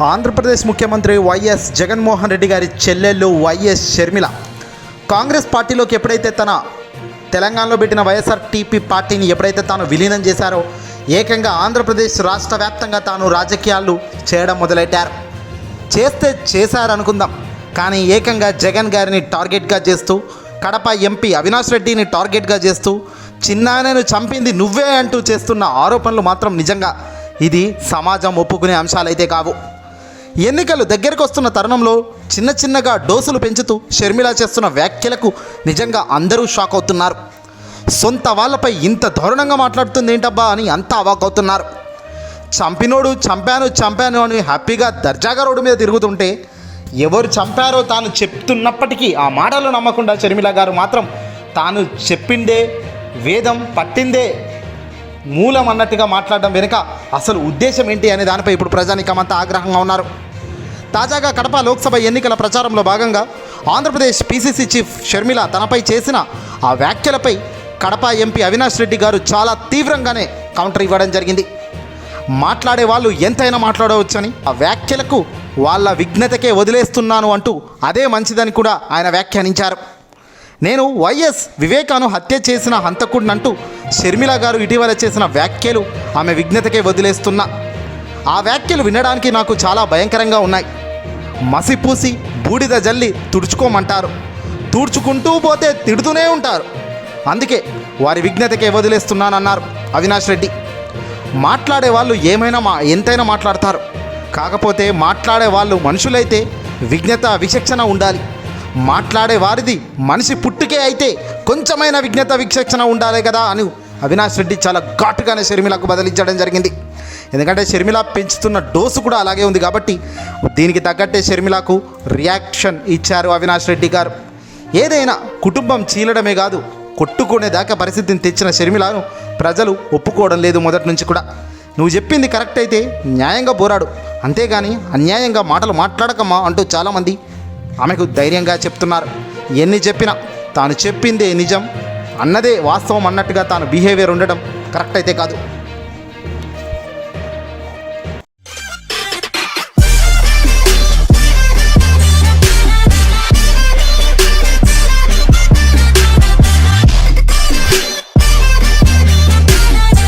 ఆంధ్రప్రదేశ్ ముఖ్యమంత్రి వైఎస్ జగన్మోహన్ రెడ్డి గారి చెల్లెళ్ళు వైఎస్ షర్మిల. కాంగ్రెస్ పార్టీలోకి ఎప్పుడైతే తన తెలంగాణలో పెట్టిన వైఎస్ఆర్ టీపీ పార్టీని ఎప్పుడైతే తాను విలీనం చేశారో ఏకంగా ఆంధ్రప్రదేశ్ రాష్ట్ర వ్యాప్తంగా తాను రాజకీయాలు చేయడం మొదలెట్టారు. చేస్తే చేశారనుకుందాం కానీ ఏకంగా జగన్ గారిని టార్గెట్గా చేస్తూ కడప ఎంపీ అవినాష్ రెడ్డిని టార్గెట్గా చేస్తూ చిన్నాయనను చంపింది నువ్వే అంటూ చేస్తున్న ఆరోపణలు మాత్రం నిజంగా ఇది సమాజం ఒప్పుకునే అంశాలైతే కావు. ఎన్నికలు దగ్గరకు వస్తున్న తరుణంలో చిన్న చిన్నగా డోసులు పెంచుతూ షర్మిల చేస్తున్న వ్యాఖ్యలకు నిజంగా అందరూ షాక్ అవుతున్నారు. సొంత వాళ్ళపై ఇంత దారుణంగా మాట్లాడుతుంది ఏంటబ్బా అని అంతా అవాకవుతున్నారు చంపినోడు చంపాను చంపాను అని హ్యాపీగా దర్జాగా రోడ్డు మీద తిరుగుతుంటే ఎవరు చంపారో తాను చెప్తున్నప్పటికీ ఆ మాటలు నమ్మకుండా షర్మిల గారు మాత్రం తాను చెప్పిందే వేదం పట్టిందే మూలం అన్నట్టుగా మాట్లాడడం వెనుక అసలు ఉద్దేశం ఏంటి అనే దానిపై ఇప్పుడు ప్రజానికమంతా ఆగ్రహంగా ఉన్నారు. తాజాగా కడప లోక్సభ ఎన్నికల ప్రచారంలో భాగంగా ఆంధ్రప్రదేశ్ పీసీసీ చీఫ్ షర్మిల తనపై చేసిన ఆ వ్యాఖ్యలపై కడప ఎంపీ అవినాష్ రెడ్డి గారు చాలా తీవ్రంగానే కౌంటర్ ఇవ్వడం జరిగింది. మాట్లాడే వాళ్ళు ఎంతైనా మాట్లాడవచ్చని ఆ వ్యాఖ్యలకు వాళ్ళ విఘ్నతకే వదిలేస్తున్నాను అంటూ అదే మంచిదని కూడా ఆయన వ్యాఖ్యానించారు. నేను వైఎస్ వివేకాను హత్య చేసిన హంతకుడినంటూ షర్మిల గారు ఇటీవల చేసిన వ్యాఖ్యలు ఆమె విఘ్నతకే వదిలేస్తున్నా. ఆ వ్యాఖ్యలు వినడానికి నాకు చాలా భయంకరంగా ఉన్నాయి. మసిపూసి బూడిద జల్లి తుడుచుకోమంటారు. తుడుచుకుంటూ పోతే తిడుతూనే ఉంటారు. అందుకే వారి విఘ్నతకే వదిలేస్తున్నానన్నారు అవినాష్ రెడ్డి. మాట్లాడే వాళ్ళు ఏమైనా మా ఎంతైనా మాట్లాడతారు. కాకపోతే మాట్లాడే వాళ్ళు మనుషులైతే విఘ్నత విచక్షణ ఉండాలి. మాట్లాడే వారిది మనిషి పుట్టుకే అయితే కొంచెమైన విజ్ఞత విచక్షణ ఉండాలి కదా అని అవినాష్ రెడ్డి చాలా ఘాటుగానే షర్మిలకు బదిలించడం జరిగింది. ఎందుకంటే షర్మిల పెంచుతున్న డోసు కూడా అలాగే ఉంది కాబట్టి దీనికి తగ్గట్టే షర్మిలకు రియాక్షన్ ఇచ్చారు అవినాష్ రెడ్డి గారు. ఏదైనా కుటుంబం చీలడమే కాదు కొట్టుకునేదాకా పరిస్థితిని తెచ్చిన షర్మిలను ప్రజలు ఒప్పుకోవడం లేదు మొదటి నుంచి కూడా. నువ్వు చెప్పింది కరెక్ట్ అయితే న్యాయంగా పోరాడు. అంతేగాని అన్యాయంగా మాటలు మాట్లాడకమ్మా అంటూ చాలామంది ఆమెకు ధైర్యంగా చెప్తున్నారు. ఎన్ని చెప్పినా తాను చెప్పిందే నిజం అన్నదే వాస్తవం అన్నట్టుగా తాను బిహేవియర్ ఉండడం కరెక్ట్ అయితే కాదు.